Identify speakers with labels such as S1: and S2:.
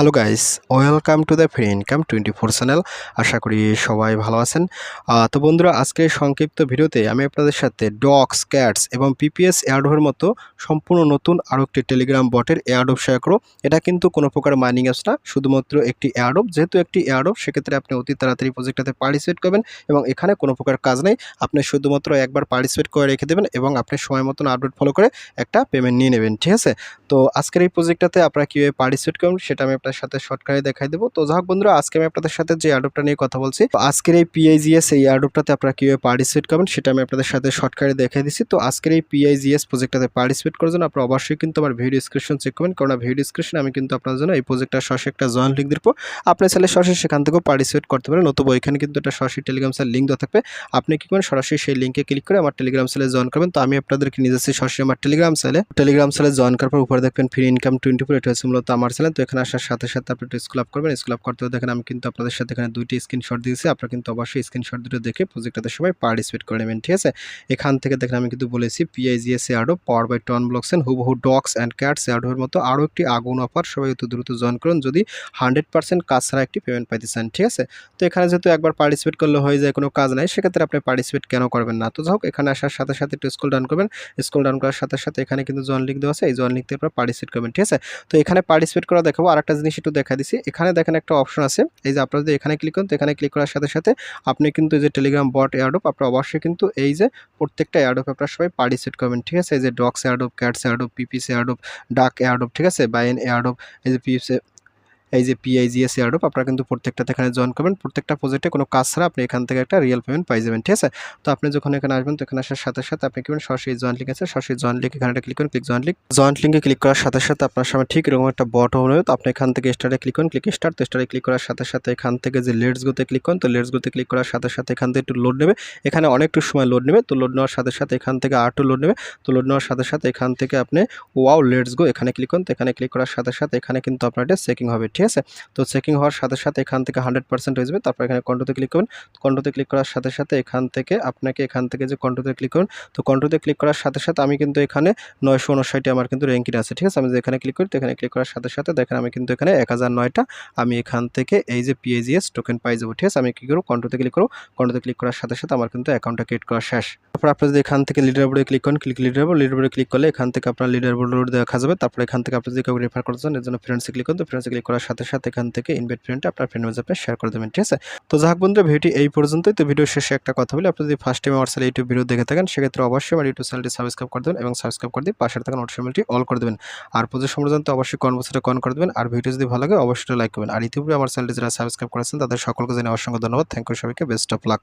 S1: Hello guys welcome to the free income twenty four channel আশা করি সবাই ভালো আছেন। তো বন্ধুরা, আজকে সংক্ষিপ্ত ভিডিওতে আমি আপনাদের সাথে ডগস ক্যাটস এবং পিপিএস এয়ারডোভের মতো সম্পূর্ণ নতুন আরও একটি টেলিগ্রাম বটের এয়ারডোভ শেয়ার করো এটা কিন্তু কোনো প্রকার মাইনিং অ্যাপস না, শুধুমাত্র একটি এয়ারডোভ যেহেতু একটি এয়ারডোভ সেক্ষেত্রে আপনি অতি তাড়াতাড়ি প্রজেক্টটাতে পার্টিসিপেট করবেন এবং এখানে কোনো প্রকার কাজ নেই। আপনি শুধুমাত্র একবার পার্টিসিপেট করে রেখে দেবেন এবং আপনি সময় মতন আপডেট ফলো করে একটা পেমেন্ট নিয়ে নেবেন, ঠিক আছে? তো আজকের এই প্রজেক্টটাতে আপনারা কীভাবে পার্টিসিপেট করবেন, সেটা আমি আপনার সাথে শর্টকাটে দেখাই দেবো। তো যাই হোক বন্ধুরা, আজকে আমি আপনাদের সাথে যে অ্যাডপটা নিয়ে কথা বলছি, তো আজকের এই পিআইজিএস এই অ্যাডপটাতে আপনারা কীভাবে পার্টিসিপেট করবেন সেটা আমি আপনাদের সাথে শর্টকাটে দেখাই দিচ্ছি। তো আজকের এই পিআইজিএস প্রজেক্টটাতে পার্টিসিপেট করার জন্য আপনারা অবশ্যই কিন্তু আমার ভিডিও ডিসক্রিপশন চেক করবেন কারণ ভিডিও ডিসক্রিপশন আমি কিন্তু আপনার জন্য এই প্রজেক্টটা সরাসরি একটা জয়েন লিঙ্ক দিব। আপনি চাইলে সরাসরি সেখান থেকেও পার্টিসিপেট করতে পারেন নতুবা এখানে কিন্তু একটা সরাসরি টেলিগ্রাম সেল লিঙ্ক দেওয়া থাকবে। আপনি কি করেন সরাসরি সেই লিঙ্কে ক্লিক করে আমার টেলিগ্রাম সেলে জয়েন করবেন। তো আমি আপনাদেরকে নিয়ে যাচ্ছি সরাসরি আমার টেলিগ্রাম সেলে টেলিগ্রাম সেলে জয়েন করার পর উপরে দেখবেন ফ্রি ইনকাম টোয়েন্টি ফোর এটা হচ্ছে মূলত আমার চ্যানেল তো এখানে আসার সাথে সাথে সাথে আপনি একটু স্কুল আপ করবেন। স্কুল আপ করতে দেখেন আমি কিন্তু আপনাদের সাথে এখানে দুইটি স্ক্রিনশট দিয়েছি। আপনারা কিন্তু অবশ্যই স্ক্রিনশট দুটো দেখে প্রজেক্টটাতে সবাই পার্টিসিপেট করে নেবেন, ঠিক আছে? এখান থেকে দেখেন আমি কিন্তু বলেছি পিআইজিএস এয়ারডো পাওয়ার বাই টন ব্লকসেন হুবহু ডগস অ্যান্ড ক্যাটস এয়ারডোর মতো আরও একটি আগুন অফার। সবাই অত দ্রুত জয়েন করুন যদি হান্ড্রেড পার্সেন্ট কাজ ছাড়া একটি পেমেন্ট পাইতে চান, ঠিক আছে? তো এখানে যেহেতু একবার পার্টিসিপেট করলে হয়ে যায়, কোনো কাজ নাই, সেক্ষেত্রে আপনি পার্টিসিপেট কেন করবেন না? তো যাই হোক এখানে আসার সাথে সাথে একটু স্কুল ডাউন করবেন। স্কুল ডাউন করার সাথে সাথে এখানে কিন্তু জয়েন লিঙ্ক দেওয়া আছে। এই জয়েন থেকে আপনারা পার্টিসিপেট করবেন, ঠিক আছে? তো এখানে পার্টিসিপেট করা দেখাবো। আরেকটা জিনিস একটু দেখা দিছি। এখানে দেখেন একটা অপশন আছে। এই যে আপনারা যদি এখানে ক্লিক করেন, তো এখানে ক্লিক করার সাথে সাথে আপনি কিন্তু এই যে টেলিগ্রাম বট এয়ারডোপ আপনারা অবশ্যই কিন্তু এই যে প্রত্যেকটা এয়ারডোপ আপনারা সবাই পার্টিসিপেট করবেন, ঠিক আছে? এই যে ডক্স এয়ারডোপ ক্যাটস এয়ারডোপ পিপিস এয়ারডোপ ডাক এয়ারডোপ ঠিক আছে? বাইন এয়ারডোপ এই যে পিপস এই যে পিআইজিএস এয়ারডোপ আপনারা কিন্তু প্রত্যেকটাতে এখানে জয়েন করবেন। প্রত্যেকটা প্রজেক্টে কোনো কাজ ছাড়া আপনি এখান থেকে একটা রিয়েল পেমেন্ট পাই যাবেন, ঠিক আছে? তো আপনি যখন এখানে আসবেন, তো এখানে আসার সাথে সাথে আপনি কি সরাসরি জয়েন্ট লিঙ্ক আছে। সরাসরি জয়েন্ট লিঙ্ক এখানে ক্লিক করুন ক্লিক জয়েন্ট লিঙ্ক জয়েন্ট লিঙ্কে ক্লিক করার সাথে সাথে আপনার সামনে ঠিক এরকম একটা বট হবে। তো আপনি এখান থেকে স্টারে ক্লিক করুন। ক্লিক স্টার্ট তো স্টারে ক্লিক করার সাথে সাথে এখান থেকে যে লেটস গোতে ক্লিক করুন, তো লেটস গোতে ক্লিক করার সাথে সাথে এখান থেকে একটু লোড নেবে। এখানে অনেকটু সময় লোড নেবে। তো লোড নেওয়ার সাথে সাথে এখান থেকে আরটু লোড নেবে। তো লোড নেওয়ার সাথে সাথে এখান থেকে আপনি ওয়াও লেটস গো এখানে ক্লিক করুন। তো এখানে ক্লিক করার সাথে সাথে এখানে কিন্তু আপনার এটা চেকিং হবে, ঠিক আছে? তো চেকিং হওয়ার সাথে সাথে এখান থেকে হান্ড্রেড পার্সেন্ট হয়ে যাবে। তারপর এখানে কন্ট্রোতে ক্লিক করুন। কন্ট্রোতে ক্লিক করার সাথে সাথে এখান থেকে আপনাকে এখান থেকে যে কন্ট্রোতে ক্লিক করুন, তো কন্ট্রোতে ক্লিক করার সাথে সাথে আমি কিন্তু এখানে নয়শো উনষাটে আমার কিন্তু র্যাঙ্কিং আছে। ঠিক আছে? আমি যে এখানে ক্লিক করি, তো এখানে ক্লিক করার সাথে সাথে দেখেন আমি কিন্তু এখানে এক হাজার নয়টা আমি এখান থেকে এই যে পিএজিএস টোকেন পাই যাব। ঠিক আছে? আমি কী করব? কন্ট্রোতে ক্লিক করব। কন্ট্রোতে ক্লিক করার সাথে সাথে আমার কিন্তু অ্যাকাউন্টটা ক্রিয়েট করা শেষ। তারপর আপনি যদি এখান থেকে লিডার বোর্ডে ক্লিক করেন ক্লিক লিডার বোর্ড লিডার বোর্ডে ক্লিক করলে এখান থেকে আপনার লিডার বোর্ড দেখা যাবে। তারপর এখান থেকে আপনি যদি কাউকে রেফার করতে এর জন্য ফ্রেন্ডসে ক্লিক করুন। তো ফ্রেন্ডসে ক্লিক করার সাথে সাথে এখান থেকে ইনভাইট ফ্রেন্ডে আপনার ফ্রেন্ড আপনি শেয়ার করে দেবেন, ঠিক আছে? তো যাক বন্ধুরা, ভিডিওটি এই পর্যন্তই। তো ভিডিও শেষে একটা কথা বলি, আপনি যদি ফার্স্ট টাইম আমার চ্যানেল ইউটিউব ভিডিও দেখে থাকেন, সেক্ষেত্রে অবশ্যই আমার ইউটিউব চ্যানেলটি সাবস্ক্রাইব করে দেবেন এবং সাবস্ক্রাইব করে দিয়ে পাশে থাকা নোটিফিকেশনটি অল করে দেবেন। আর পুজো সম্পর্কে অবশ্যই কনভার্সেটে কন করে দেবেন, আর ভিডিও যদি ভালো লাগে, অবশ্যই লাইক করবেন। আর ইতিপূর্বে আমার চ্যানেলটি যারা সাবস্ক্রাইব করেছেন, তাদের সকলকে জানিয়ে অসংখ্য ধন্যবাদ। থ্যাংক ইউ সবাইকে বেস্ট অফ লাক